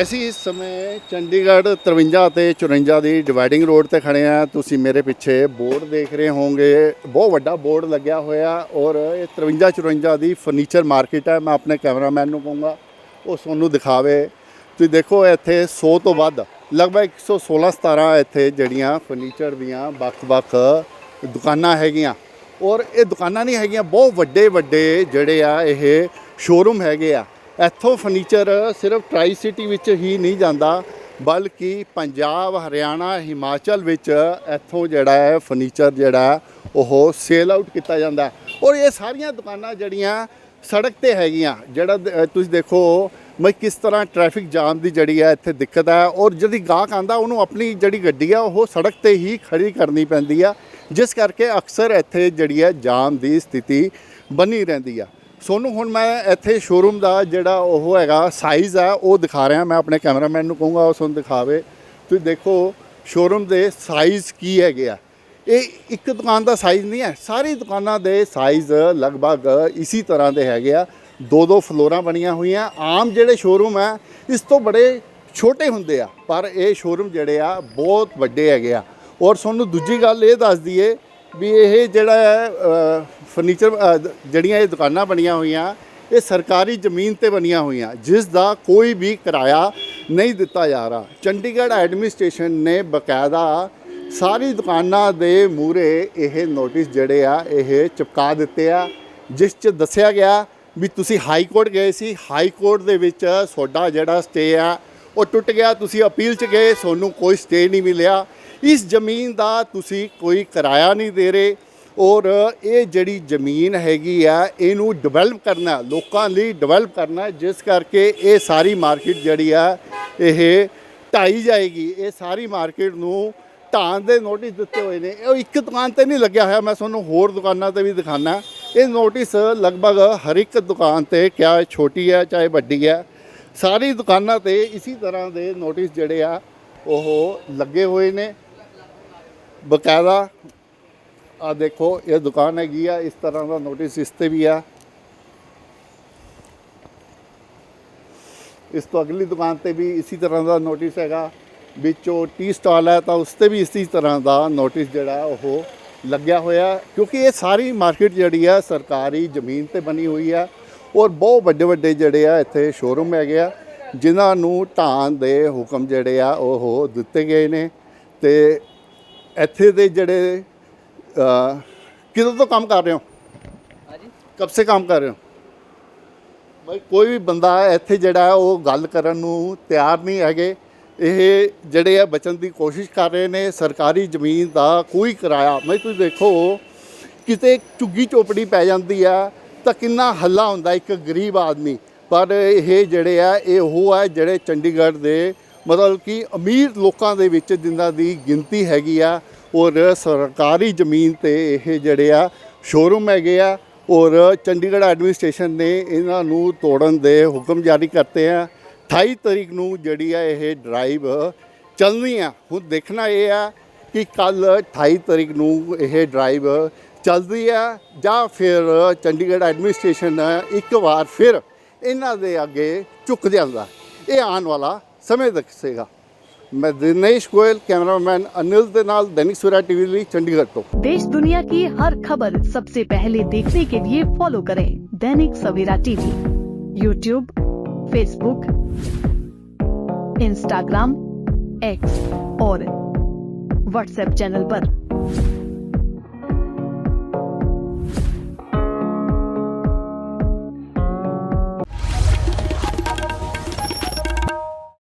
ਅਸੀਂ ਇਸ ਸਮੇਂ ਚੰਡੀਗੜ੍ਹ 53 ਅਤੇ 54 ਦੀ ਡਿਵਾਈਡਿੰਗ ਰੋਡ ਤੇ ਖੜੇ ਆ ਤੁਸੀਂ ਮੇਰੇ ਪਿੱਛੇ ਬੋਰਡ ਦੇਖ ਰਹੇ ਹੋਵੋਗੇ। ਬਹੁਤ ਵੱਡਾ ਬੋਰਡ ਲੱਗਿਆ ਹੋਇਆ ਔਰ ਇਹ 53 54 ਦੀ ਫਰਨੀਚਰ ਮਾਰਕੀਟ ਹੈ। ਮੈਂ ਆਪਣੇ ਕੈਮਰਾਮੈਨ ਨੂੰ ਕਹੂੰਗਾ, ਉਹ ਤੁਹਾਨੂੰ ਦਿਖਾਵੇ। ਤੁਸੀਂ ਦੇਖੋ ਇੱਥੇ 100 ਤੋਂ ਵੱਧ, ਲਗਭਗ 116 17 ਇੱਥੇ ਜਿਹੜੀਆਂ ਫਰਨੀਚਰ ਦੀਆਂ ਵੱਖ-ਵੱਖ ਦੁਕਾਨਾਂ ਹੈਗੀਆਂ। ਔਰ ਇਹ ਦੁਕਾਨਾਂ ਨਹੀਂ ਹੈਗੀਆਂ, ਬਹੁਤ ਵੱਡੇ ਵੱਡੇ ਜਿਹੜੇ ਆ, ਇਹ ਸ਼ੋਰੂਮ ਹੈਗੇ ਆ। ਇੱਥੋਂ ਫਰਨੀਚਰ ਸਿਰਫ ਟਰਾਈ ਸਿਟੀ ਵਿੱਚ ਹੀ ਨਹੀਂ ਜਾਂਦਾ, ਬਲਕਿ ਪੰਜਾਬ, ਹਰਿਆਣਾ, ਹਿਮਾਚਲ ਵਿੱਚ ਇੱਥੋਂ ਜਿਹੜਾ ਹੈ ਫਰਨੀਚਰ ਜਿਹੜਾ ਉਹ ਸੇਲ ਆਊਟ ਕੀਤਾ ਜਾਂਦਾ। ਔਰ ਇਹ ਸਾਰੀਆਂ ਦੁਕਾਨਾਂ ਜਿਹੜੀਆਂ ਸੜਕ ਤੇ ਹੈਗੀਆਂ, ਜਿਹੜਾ ਤੁਸੀਂ ਦੇਖੋ ਮੈਂ ਕਿਸ ਤਰ੍ਹਾਂ ਟ੍ਰੈਫਿਕ ਜਾਮ ਦੀ ਜਿਹੜੀ ਹੈ ਇੱਥੇ ਦਿੱਕਤ ਹੈ, ਔਰ ਜਿਹੜੀ ਗਾਹਕ ਆਂਦਾ ਉਹਨੂੰ ਆਪਣੀ ਜਿਹੜੀ ਗੱਡੀ ਆ, ਉਹ ਸੜਕ ਤੇ ਹੀ ਖੜੀ ਕਰਨੀ ਪੈਂਦੀ ਆ, ਜਿਸ ਕਰਕੇ ਅਕਸਰ ਇੱਥੇ ਜਿਹੜੀ ਹੈ ਜਾਮ ਦੀ ਸਥਿਤੀ ਬਣੀ ਰਹਿੰਦੀ ਆ। ਸੋਨੂੰ, ਹੁਣ ਮੈਂ ਇੱਥੇ ਸ਼ੋਰੂਮ ਦਾ ਜਿਹੜਾ ਉਹ ਹੈਗਾ ਸਾਈਜ਼ ਆ ਉਹ ਦਿਖਾ ਰਿਹਾ ਮੈਂ ਆਪਣੇ ਕੈਮਰਾਮੈਨ ਨੂੰ ਕਹੂੰਗਾ, ਉਹ ਨੂੰ ਦਿਖਾਵੇ। ਤੁਸੀਂ ਦੇਖੋ ਸ਼ੋਰੂਮ ਦੇ ਸਾਈਜ਼ ਕੀ ਹੈਗੇ ਆ। ਇਹ ਇੱਕ ਦੁਕਾਨ ਦਾ ਸਾਈਜ਼ ਨਹੀਂ ਹੈ, ਸਾਰੀ ਦੁਕਾਨਾਂ ਦੇ ਸਾਈਜ਼ ਲਗਭਗ ਇਸੇ ਤਰ੍ਹਾਂ ਦੇ ਹੈਗੇ ਆ। ਦੋ ਦੋ ਫਲੋਰਾਂ ਬਣੀਆਂ ਹੋਈਆਂ। ਆਮ ਜਿਹੜੇ ਸ਼ੋਰੂਮ ਹੈ, ਇਸ ਤੋਂ ਬੜੇ ਛੋਟੇ ਹੁੰਦੇ ਆ, ਪਰ ਇਹ ਸ਼ੋਰੂਮ ਜਿਹੜੇ ਆ, ਬਹੁਤ ਵੱਡੇ ਹੈਗੇ ਆ। ਔਰ ਤੁਹਾਨੂੰ ਦੂਜੀ ਗੱਲ ਇਹ ਦੱਸ ਦਈਏ ਵੀ ਇਹ ਜਿਹੜਾ ਫਰਨੀਚਰ ਜਿਹੜੀਆਂ ਇਹ ਦੁਕਾਨਾਂ ਬਣੀਆਂ ਹੋਈਆਂ, ਇਹ ਸਰਕਾਰੀ ਜ਼ਮੀਨ ਤੇ ਬਣੀਆਂ ਹੋਈਆਂ, ਜਿਸ ਦਾ ਕੋਈ ਵੀ ਕਿਰਾਇਆ ਨਹੀਂ ਦਿੱਤਾ ਜਾ ਰਿਹਾ। ਚੰਡੀਗੜ੍ਹ ਐਡਮਿਨਿਸਟ੍ਰੇਸ਼ਨ ਨੇ ਬਕਾਇਦਾ ਸਾਰੀ ਦੁਕਾਨਾਂ ਦੇ ਮੂਹਰੇ ਇਹ ਨੋਟਿਸ ਜਿਹੜੇ ਆ, ਇਹ ਚਿਪਕਾ ਦਿੱਤੇ ਆ, ਜਿਸ 'ਚ ਦੱਸਿਆ ਗਿਆ ਵੀ ਤੁਸੀਂ ਹਾਈ ਕੋਰਟ ਗਏ ਸੀ, ਹਾਈ ਕੋਰਟ ਦੇ ਵਿੱਚ ਤੁਹਾਡਾ ਜਿਹੜਾ ਸਟੇ ਆ, ਉਹ ਟੁੱਟ ਗਿਆ, ਤੁਸੀਂ ਅਪੀਲ 'ਚ ਗਏ ਤੁਹਾਨੂੰ ਕੋਈ ਸਟੇ ਨਹੀਂ ਮਿਲਿਆ। ਇਸ ਜ਼ਮੀਨ ਦਾ ਤੁਸੀਂ ਕੋਈ ਕਿਰਾਇਆ ਨਹੀਂ ਦੇ ਰਹੇ ਔਰ ਇਹ ਜਿਹੜੀ ਜ਼ਮੀਨ ਹੈਗੀ ਆ, ਇਹਨੂੰ ਡਿਵੈਲਪ ਕਰਨਾ, ਲੋਕਾਂ ਲਈ ਡਿਵੈਲਪ ਕਰਨਾ, ਜਿਸ ਕਰਕੇ ਇਹ ਸਾਰੀ ਮਾਰਕੀਟ ਜਿਹੜੀ ਆ, ਇਹ ਢਾਈ ਜਾਏਗੀ। ਇਹ ਸਾਰੀ ਮਾਰਕੀਟ ਨੂੰ ਢਾਣ ਦੇ ਨੋਟਿਸ ਦਿੱਤੇ ਹੋਏ ਨੇ। ਇਹ ਇੱਕ ਦੁਕਾਨ ਤੇ ਨਹੀਂ ਲੱਗਿਆ ਹੋਇਆ, ਮੈਂ ਤੁਹਾਨੂੰ ਹੋਰ ਦੁਕਾਨਾਂ ਤੇ ਵੀ ਦਿਖਾਣਾ ਇਹ ਨੋਟਿਸ ਲਗਭਗ ਹਰ ਇੱਕ ਦੁਕਾਨ ਤੇ, ਕਿਆ ਛੋਟੀ ਹੈ ਚਾਹੇ ਵੱਡੀ ਹੈ ਸਾਰੀ ਦੁਕਾਨਾਂ ਤੇ ਇਸੇ ਤਰ੍ਹਾਂ ਦੇ ਨੋਟਿਸ ਜਿਹੜੇ ਆ, ਉਹ ਲੱਗੇ ਹੋਏ ਨੇ। ਬਕਾਇਦਾ, ਆ ਦੇਖੋ, ਇਹ ਦੁਕਾਨ ਹੈਗੀ ਆ, ਇਸ ਤਰ੍ਹਾਂ ਦਾ ਨੋਟਿਸ ਇਸ ਤੇ ਵੀ ਆ। ਇਸ ਤੋਂ ਅਗਲੀ ਦੁਕਾਨ ਤੇ ਵੀ ਇਸੇ ਤਰ੍ਹਾਂ ਦਾ ਨੋਟਿਸ ਹੈਗਾ, ਵਿੱਚੋਂ ਟੀ ਸਟਾਲ ਹੈ, ਤਾਂ ਉਸ ਤੇ ਵੀ ਇਸੇ ਤਰ੍ਹਾਂ ਦਾ ਨੋਟਿਸ ਜਿਹੜਾ ਉਹ ਲੱਗਿਆ ਹੋਇਆ, ਕਿਉਂਕਿ ਇਹ ਸਾਰੀ ਮਾਰਕੀਟ ਜਿਹੜੀ ਆ, ਸਰਕਾਰੀ ਜ਼ਮੀਨ ਤੇ ਬਣੀ ਹੋਈ ਆ, ਔਰ ਬਹੁਤ ਵੱਡੇ ਵੱਡੇ ਜਿਹੜੇ ਆ, ਇੱਥੇ ਸ਼ੋਰੂਮ ਹੈਗੇ ਆ, ਜਿਨ੍ਹਾਂ ਨੂੰ ਢਾਣ ਦੇ ਹੁਕਮ ਜਿਹੜੇ ਆ, ਉਹ ਦਿੱਤੇ ਗਏ ਨੇ, ਤੇ ਇੱਥੇ ਦੇ ਜਿਹੜੇ ਕਿਦੋਂ ਤੋਂ ਕੰਮ ਕਰ ਰਹੇ ਹੋ? ਹਾਂਜੀ। ਕਬ ਸੇ ਕੰਮ ਕਰ ਰਹੇ ਹੋ? ਬਈ ਕੋਈ ਵੀ ਬੰਦਾ ਇੱਥੇ ਜਿਹੜਾ ਉਹ ਗੱਲ ਕਰਨ ਨੂੰ ਤਿਆਰ ਨਹੀਂ ਹੈਗੇ। ਇਹ ਜਿਹੜੇ ਆ ਬਚਣ ਦੀ ਕੋਸ਼ਿਸ਼ ਕਰ ਰਹੇ ਨੇ ਸਰਕਾਰੀ ਜ਼ਮੀਨ ਦਾ ਕੋਈ ਕਿਰਾਇਆ। ਮੈਂ ਤੁਸੀਂ ਦੇਖੋ ਕਿਤੇ ਝੁੱਗੀ ਚੋਪੜੀ ਪੈ ਜਾਂਦੀ ਆ ਤਾਂ ਕਿੰਨਾ ਹੱਲਾ ਹੁੰਦਾ ਇੱਕ ਗਰੀਬ ਆਦਮੀ। ਪਰ ਇਹ ਜਿਹੜੇ ਆ ਇਹ ਉਹ ਆ ਜਿਹੜੇ ਚੰਡੀਗੜ੍ਹ ਦੇ ਮਤਲਬ ਕਿ ਅਮੀਰ ਲੋਕਾਂ ਦੇ ਵਿੱਚ ਜਿਨ੍ਹਾਂ ਦੀ ਗਿਣਤੀ ਹੈਗੀ ਆ, ਔਰ ਸਰਕਾਰੀ ਜ਼ਮੀਨ ਤੇ ਇਹ ਜਿਹੜੇ ਆ ਸ਼ੋਰੂਮ ਹੈਗੇ ਆ, ਔਰ ਚੰਡੀਗੜ੍ਹ ਐਡਮਿਨਿਸਟ੍ਰੇਸ਼ਨ ਨੇ ਇਹਨਾਂ ਨੂੰ ਤੋੜਨ ਦੇ ਹੁਕਮ ਜਾਰੀ ਕਰਤੇ ਆ। 28 ਤਰੀਕ ਨੂੰ ਜਿਹੜੀ ਆ ਇਹ ਡਰਾਈਵ ਚੱਲਣੀ ਆ। ਹੁਣ ਦੇਖਣਾ ਇਹ ਆ ਕਿ ਕੱਲ 28 ਤਰੀਕ ਨੂੰ ਇਹ ਡਰਾਈਵ ਚੱਲਦੀ ਆ, ਜਾਂ ਫਿਰ ਚੰਡੀਗੜ੍ਹ ਐਡਮਿਨਿਸਟ੍ਰੇਸ਼ਨ ਇੱਕ ਵਾਰ ਫਿਰ ਇਹਨਾਂ ਦੇ ਅੱਗੇ ਝੁਕ ਜਾਂਦਾ। ਇਹ ਆਉਣ ਵਾਲਾ ਸਮੇਂ ਦੱਸੇਗਾ ਮੈਂ ਦਿਨੇਸ਼ ਗੋਇਲ ਕੈਮਰਾਮੈਨ ਅਨਿਲ ਦੇ ਨਾਲ ਦੈਨਿਕ ਸਵੇਰਾ ਟੀਵੀ ਲਈ ਚੰਡੀਗੜ੍ਹ ਤੋਂ देश दुनिया की हर खबर सबसे पहले देखने के लिए फॉलो करें Dainik Savera TV YouTube Facebook Instagram X और व्हाट्सएप चैनल पर।